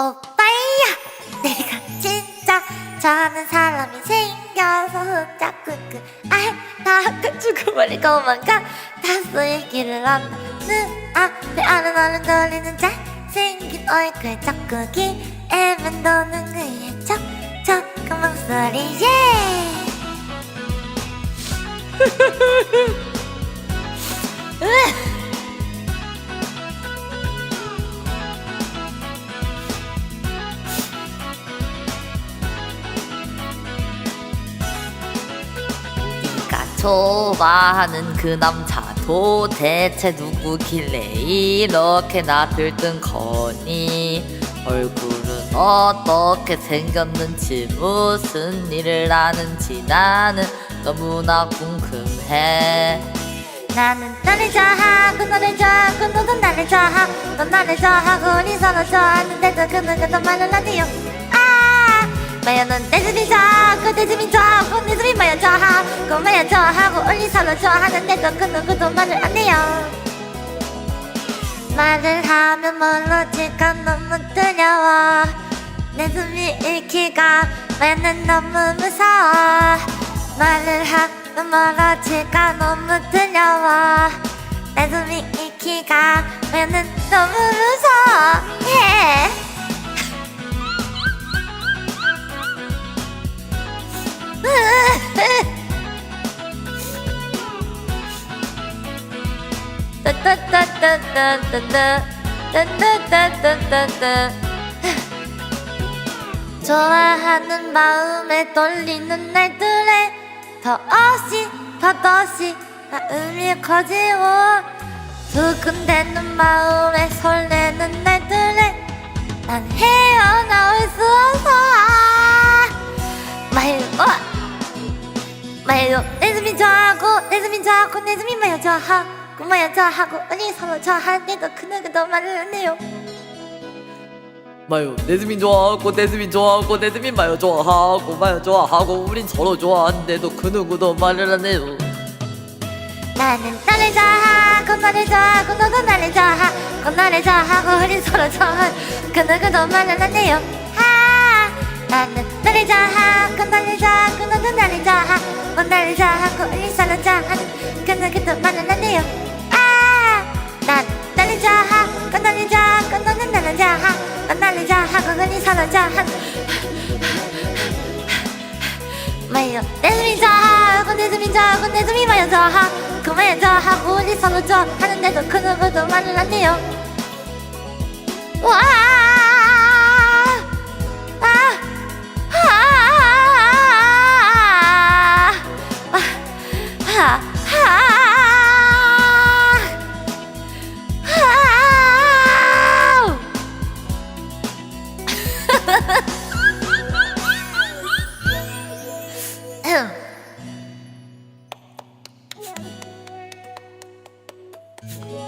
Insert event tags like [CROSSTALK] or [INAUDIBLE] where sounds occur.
오빠야 내가 진짜 좋아하는 사람이 생겨서 혼자 끙끙 아이 다 그치고 버리고 뭔가 다소 얘기를 안 나는 앞에 아는 어른 돌리는 잘생긴 얼굴 짝꿍이 애만 도는 그의 척척한 목소리에 좋아하는 그 남자. 도대체 누구길래? 이렇게 나 들뜬 거니? 얼굴은 어떻게 생겼는지 무슨 일을 하는지 나는 너무나 궁금해. 나는 너를 좋아하고 너를 좋아하고 너도 나를 좋아하고 넌 나를 좋아하고 우리 서로 좋아하는데도 그 누구도 말을 안 해요 아 마야는 내 집이 좋 집이 좋아하고 내 집이 마야 좋아하고 마야 좋아하고 우리 서로 좋아하는데도 그 누구도 말을 안 해요. 말을 하면 모르지가 너무 두려워. 내 숨이 잃기가 마야는 너무 무서워. 말을 하면 멀어지가 너무 두려워 따따따따따따따. 따따따따따따. [LAUGHS] 좋아하는 마음에 떨리는 날들에 더없이 더더시 마음이 커지고 두근대는 마음에 설레는 날들에 난 헤어나올 수 없어. 말로 말로 내 숨이 저하고 내 숨이 저하고 내 숨이 마요 저하 고 마요. 좋아하고 우리 서로 좋아하는데도 그 누구도 말을 안 해요. 마요. 내스민 좋아하고 내스민 좋아하고 내스민 마요. 좋아하고 마요. 좋아하고 우린 서로 좋아하는데도 그 누구도 말을 안 해요. 나는 너를 좋아하고 너를 좋아하고 너도 나를 좋아하고 너를 좋아하고 우리 서로 좋아하는 그 누구도 말을 안 해요. 하! 나는 너를 좋아하고 너를 좋아하고 너도 나를 좋아하고 나를 좋아하고 우리 서로 좋아하는 그 누구도 말을 자, 한 마요. 내수민자 하고 내수민자 하고 내수미마여서 하 그마여서 하고 우리 서로 좋아하는데도 그 누구도 말을 안 해요. 와! Thank.